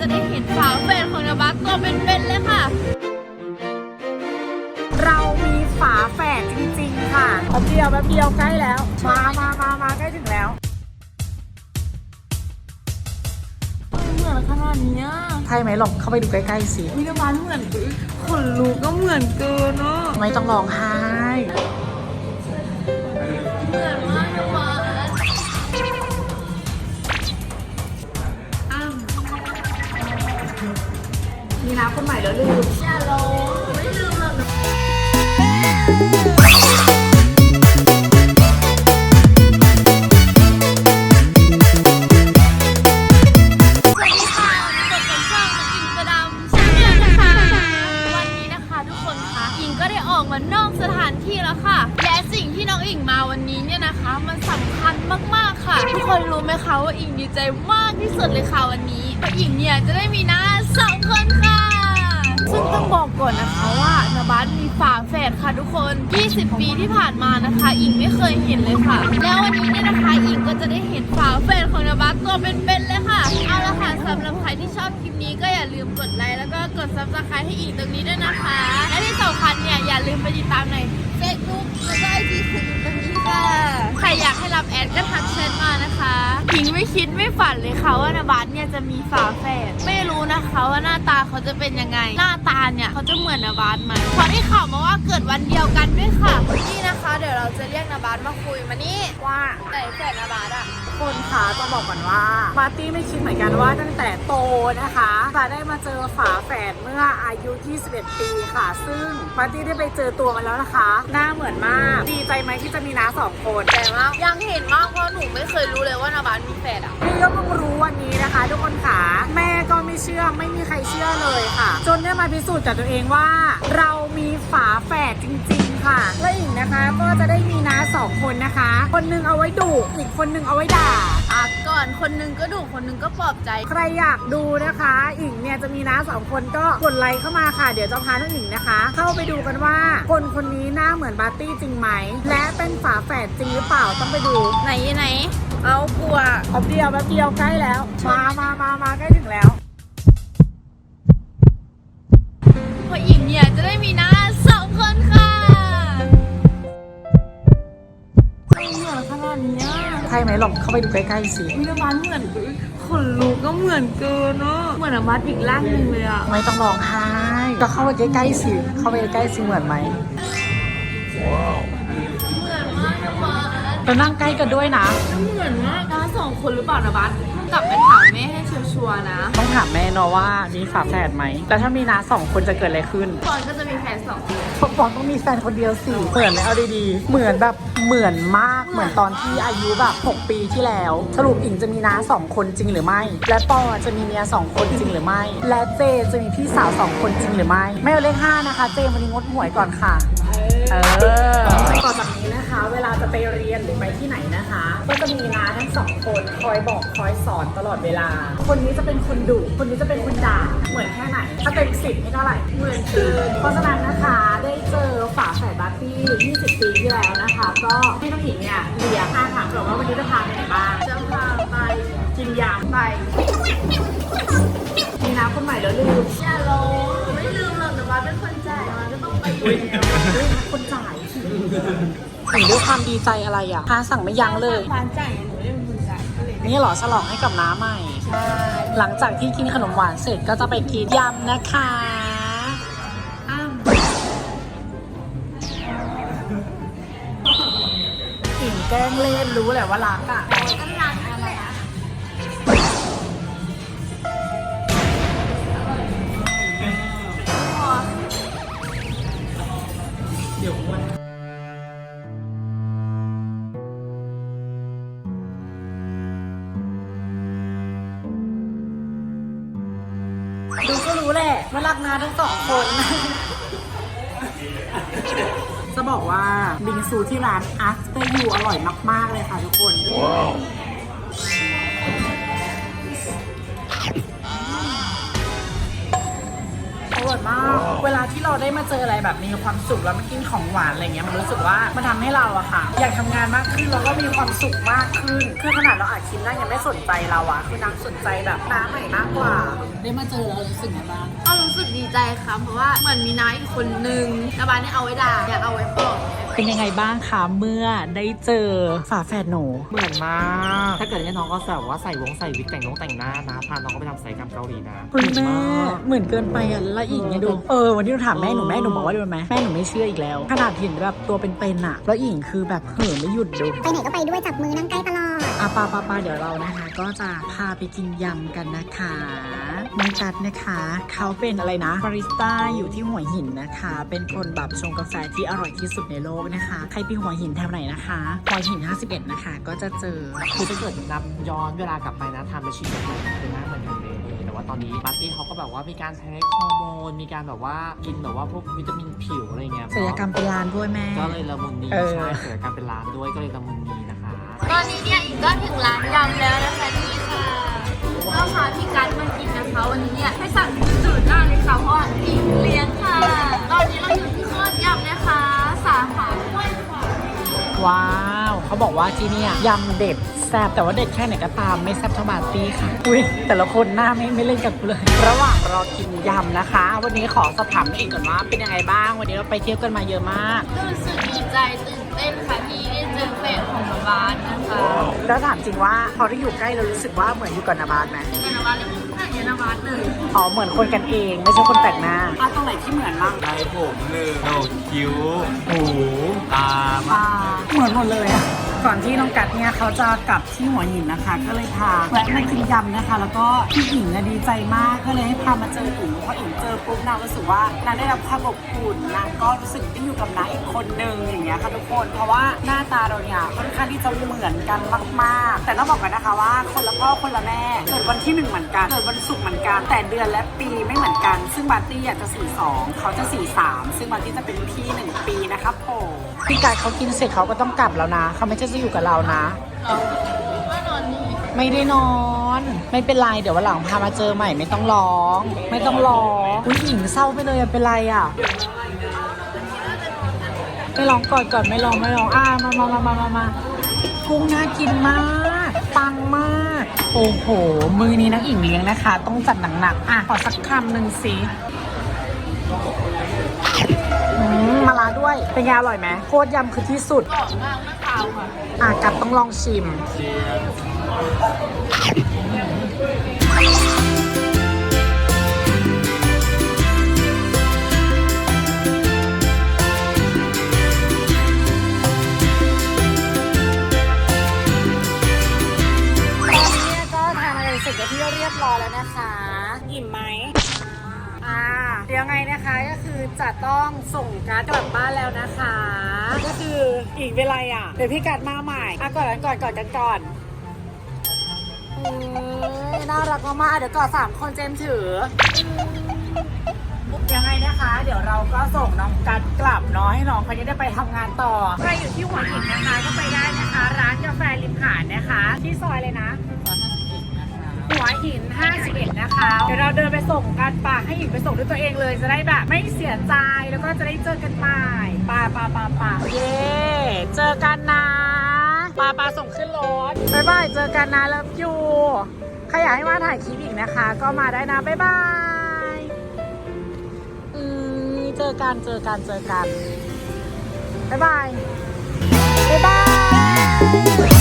จะได้เห็นฝาแฝดของนบัสตัวเป็นๆเลยค่ะ เรามีฝาแฝดจริงๆ ค่ะแป๊บเดียวแป๊บเดียวใกล้แล้ว มามามามาใกล้ถึงแล้วเหมือนขนาดเนี้ยใช่ไหมลองเข้าไปดูใกล้ๆสิวินบัสเหมือนขนลุกก็เหมือนเกินเนาะไม่ต้องร้องไห้เห น้ำคนใหม่แล้วลืมอย่าลงไม่ลืมหรอกนะวัสดีค่ะกดกับช่อกระดำชาแนนี้นะคะทุกคนคะอิงก็ได้ออกมานอกสถานที่แล้วค่ะ และสิ่งที่น้องอิงมาวันนี้เนี่ยนะคะ มันสำคัญมากๆค่ะ ทุกคนรู้ไหมคะว่าอิงดีใจมากที่สุดเลยค่ะวันนี้เพราะอิงเนี่ยจะได้มีน้าสองคนค่ะ ซึ่งต้องบอกก่อนนะคะว่านบัสมีฝาแฝดค่ะทุกคน 20 ปีที่ผ่านมานะคะ อิงไม่เคยเห็นเลยค่ะ แล้ววันนี้เนี่ยนะคะอิงก็จะได้เห็นฝาแฝดของนบัสตัวเป็นๆเลยค่ะ เอาละค่ะสำหรับใครที่ชอบคลิปนี้ก็อย่าลืมกดไลค์แล้วก็กดซับสไครต์ให้อิงตรงนี้ด้วยนะคะ และที่สำคัญเนี่ยอย่าลืมไปติดตามในเฟซบุ๊กแล้วก็ไอจีคุณตรงนี้ ดก็ทักแชทมานะคะทิงไม่คิดไม่ฝันเลยค่ะว่านบัสเนี่ยจะมีฝาแฝดไม่รู้นะคะว่าหน้าตาเขาจะเป็นยังไง หน้าตาเนี่ยเขาจะเหมือนนบัสไหมพอที่ข่าวมาว่าเกิดวันเดียวกันด้วยค่ะนี่นะคะ เดี๋ยวเราจะเรียกนบัสมาคุยมานี่ว่าแต่แฝดนบัสอะ คนคะจะบอกก่อนว่าปาร์ตี้ไม่คิดเหมือนกันว่าตั้งแต่โตนะคะจะได้มาเจอฝาแฝดเมื่ออายุ 21 ปีค่ะ ซึ่งปาร์ตี้ได้ไปเจอตัวมันแล้วนะคะ หน้าเหมือนมาก ดีใจไหมที่จะมีน้าสองคนแต่ว่ายังเห็นมากเพราะหนูไม่เคยรู้เลยว่านาบานมีแฝดอะพี่ก็เพิ่งรู้วันนี้นะคะ ทุกคนขาแม่ก็ไม่ เชื่อไม่มีใครเชื่อเลยค่ะ จนได้มาพิสูจน์กับตัวเองว่า เรามีฝาแฝดจริง ๆ ค่ะและอีกนะคะก็จะได้มีน้าสองคนนะคะ คนหนึงเอาไว้ดุอีกคนหนึงเอาไว้ด่า อะก่อนคนหนึงก็ดุคนหนึงก็ปลอบใจ ใครอยากดูนะคะอิงเนี่ยจะมีน้าสองคนก็กดไลค์เข้ามาค่ะ เดี๋ยวจะพาน้องอิงนะคะ เข้าไปดูกันว่าคนคนนี้หน้าเหมือนบาร์ตี้จริงไหม และเป็นฝาแฝดจริงหรือเปล่าต้องไปดูไหนไหน เอากลัวแป๊บเดียวแป๊บเดียวใกล้แล้ว มามามามาใกล้ถึงแล้ว เพราะอิงเนี่ย จะได้มีหน้าสองคนค่ะเหมือนขนาดเนี้ยใช่ไหมลองเข้าไปดูใกล้ๆสิวินบัสเหมือนขนลุกก็เหมือนเกินเนาะเหมือนอบัสอีกร่างหนึ่งเลยอะไม่ต้องร้องไห้ก็เข้าไปใกล้ๆสิเข้าไปใกล้ๆสิเหมือนไหมเหมือนมากนะบัสเรานั่งใกล้กันด้วยนะ เหมือนมากนะสองคนหรือเปล่านะบัส กลับไปถามแม่ให้ชัวร์ๆนะ ต้องถามแม่เนาะว่ามีฝาแฝดไหม แล้วถ้ามีน้าสองคนจะเกิดอะไรขึ้น ก่อนก็จะมีแฟนสองคนปกปองต้องมีแฟนคนเดียวสิเหมือนไหมเอาดีๆ เหมือนแบบเหมือนมาก เหมือนตอนที่อายุแบบ6ปีที่แล้ว สรุปอิงจะมีน้าสองคนจริงหรือไม่ และปอจะมีเมียสองคนจริงหรือไม่ และเจจะมีพี่สาวสองคนจริงหรือไม่ ไม่เอาเลขห้านะคะ เจวันนี้งดหวยก่อนค่ะ เออ ต่อจากนี้นะคะเวลาจะ ไปเรียนหรือไปที่ไหนนะคะ ก็จะมีน้าทั้งสองคนคอยบอกคอยสอนตลอดเวลา คนนี้จะเป็นคนดุคนนี้จะเป็นคนด่าเหมือนแค่ไหน ถ้าเต็มสิบให้เท่าไหร่เหมือนเกินเพราะฉะนั้นนะคะได้เจอฝาแฝดบาร์ตี้20 ปีที่แล้วนะคะ ก็ให้น้องหญิงเนี่ยเลียห้าถามก่อนว่าวันนี้จะพาไปไหนบ้างจะพาไปกินยำไปมีน้ำคนใหม่แล้วลืมอย่าลงไม่ลืมหรอกนะบัสเป็นคนจ่ายมันก็ต้องไปอยู่แล้วเฮ้ยคนจ่าย ถึงด้วยความดีใจอะไรอะพาสั่งไม่ยั้งเลย ร้านจ่ายหนูไม่ได้เป็นคนจ่ายก็เลยนี่เหรอฉลองให้กับน้าใหม่ ใช่หลังจากที่กินขนมหวานเสร็จก็จะไปกินยำนะคะ อ้าวอิ่งแกล้งเล่นรู้แหละว่ารักอะ ก็ ดูก็รู้แหละว่ารักนาทั้งสองคน จะบอกว่าบิงซูที่ร้าน After You อร่อยมาก ๆ เลยค่ะทุกคน อร่อยมากเวเวลาที่เราได้มาเจออะไรแบบมีความสุขแล้วมากินของหวานอะไรเงี้ยมันรู้สึกว่ามันทำให้เราอะค่ะ อยากทำงานมากขึ้นแล้วก็มีความสุขมากขึ้น คือขนาดเราอาจคิดนั่งยังไม่สนใจเราอะคือนางสนใจแบบน้าใหม่มากกว่า ได้มาเจอแล้วรู้สึกไงบ้างก็รู้สึกดีใจค่ะเพราะว่าเหมือนมีน้าอีกคนนึงระบายเนี่ยเอาไว้ด่าอยากเอาไว้ปลอบ เป็นยังไงบ้างคะเมื่อได้เจอฝาแฝดหนูเหมือนมาก ถ้าเกิดให้น้องก็แบบว่าใส่วงใส่วิกแต่งน้องแต่งหน้านะ พาน้องก็ไปทำศัลยกรรมเกาหลีนะคุณแม่เหอนมากเหมือนเกินไปอะแล้วอีกเนี่ยดู เออวันที่เราถามแม่หนูแม่หนูบอกว่าดูไหมแม่หนูไม่เชื่ออีกแล้ว ขนาดเห็นแบบตัวเป็นๆอะแล้วอีกคือแบบเห่อไม่หยุดดูไปไหนก็ไปด้วยจับมือนั่งใกล้ตลอดอาปาปาปาเดี๋ยวเรานะคะ ก็จะพาไปกินยำกันนะคะ น้องกัดนะคะ เขาเป็นอะไรนะบาริสต้าอยู่ที่หัวหินนะคะ เป็นคนแบบชงกาแฟที่อร่อยที่สุดในโลกนะคะ ใครไปหัวหินแถวไหนนะคะหัวหิน 51 นะคะ ก็จะเจอคือถ้าเกิดนับย้อนเวลากลับไปนะทำไปชีวิตใหม่คือหน้าเหมือนกันเลยแต่ว่าตอนนี้บัตตี้เขาก็แบบว่ามีการใช้ฮอร์โมน มีการแบบว่ากินแบบว่าพวกวิตามินผิวอะไรเงี้ยศัลยกรรมเป็นลานด้วยแม่ ก็เลยละมุนนีเออใช่ศัลยกรรมเป็นร้านด้วยก็เลยละมุนนีนะคะ ตอนนี้เนี่ยอีกก็ถึงร้านยำแล้วนะคะนี่ค่ะ ว้าว เขาบอกว่าที่เนี่ยยำเด็ดแซ่บแต่ว่าเด็ดแค่ไหนก็ตามไม่แซ่บเท่าบาร์ตี้ค่ะ อุ้ยแต่ละคนหน้าไม่ไม่เล่นกับกูเลย ระหว่างรอกินยำนะคะ วันนี้ขอสอบถามอีกก่อนว่าเป็นยังไงบ้าง วันนี้เราไปเที่ยวกันมาเยอะมาก ก็รู้สึกดีใจตื่นเต้นค่ะที่ได้เจอแฟนของหมาบานนะคะ แล้วถามจริงว่าพอได้อยู่ใกล้เรารู้สึกว่าเหมือนอยู่กับนาบานไหมเป็นหมาบานเลย ไม่ใช่หมาบานเลยอ๋อเหมือนคนกันเองไม่ใช่คนแต่งหน้าอะตรงไหนที่เหมือนบ้างในผมเลยโหนกคิ้วหูตาอ่าเหมือนหมดเลยอะ ก่อนที่น้องกัดเนี่ยเขาจะกลับที่หัวหินนะคะ ก็เลยพาแวะมากินยำนะคะ แล้วก็พี่อิงอะดีใจมากก็เลยให้พามาเจออิงพออิงเจอปุ๊บนางรู้สึกว่านางได้รับความอบอุ่นนางก็รู้สึกได้อยู่กับน้าอีกคนนึงอย่างเงี้ยค่ะทุกคน เพราะว่าหน้าตาเราเนี่ยค่อนข้างที่จะเหมือนกันมากๆ แต่ต้องบอกกันนะคะว่าคนละพ่อคนละแม่เกิดวันที่หนึ่งเหมือนกันเกิดวันศุกร์เหมือนกัน แต่เดือนและปีไม่เหมือนกัน ซึ่งบาร์ตี้อะจะสี่สองเขาจะสี่สามซึ่งบาร์ตี้จะเป็นพี่หนึ่งปีนะครับผมพี่กายเขากินเสร็จเขาก็ต้องกลับแล้วนะเขาไม่ใช่จะอยู่กับเรานะเราว่านอนนี่ไม่ได้นอน ไม่เป็นไรเดี๋ยววันหลังพามาเจอใหม่ไม่ต้องร้อง ไม่ต้องร้องคุณหญิงเศร้าไปเลยอะเป็นไรอะไม่ร้องก่อนก่อนไม่ร้องไม่ร้องอ่ามามามามามามากุ้งน่ากินมากปังมาก โอ้โห มือนี้นักอิงเลี้ยงนะคะ ต้องจัดหนักๆอะขอสักคำหนึ่งสิอื มมาลาด้วย เป็นไงอร่อยไหมโคตรยำคือที่สุดอรอบมากมะพร้าวค่ะอะกับต้องลองชิม จะต้องส่งการ์ดกลับบ้านแล้วนะคะ ก็คืออีกเวลาอะเดี๋ยวพี่การ์ดมาใหม่อะก่อนกันก่อนก่อนกันก่อนเอ้ยน่ารักมากๆเดี๋ยวก่อนสามคนเจมส์ถือ ยังไงนะคะ เดี๋ยวเราก็ส่งน้องกัดกลับเนาะให้น้องคนนี้ได้ไปทำงานต่อ ใครอยู่ที่หัวหินนะคะก็ไปได้นะคะ ร้านกาแฟริมหาดนะคะ ที่ซอยเลยนะ หัวหิน 51 นะคะ เดี๋ยวเราเดินไปส่งกันป่าให้หญิงไปส่งด้วยตัวเองเลย จะได้แบบไม่เสียใจ แล้วก็จะได้เจอกันใหม่ป่าป่าป่าป่าเย้เจอกันนะป่าป่าส่งขึ้นรถบ๊ายบายเจอกันนะเลิฟยูใครอยากให้มาถ่ายคลิปอีกนะคะ ก็มาได้นะบ๊ายบายอืมเจอกันเจอกันเจอกันบ๊ายบายบ๊ายบาย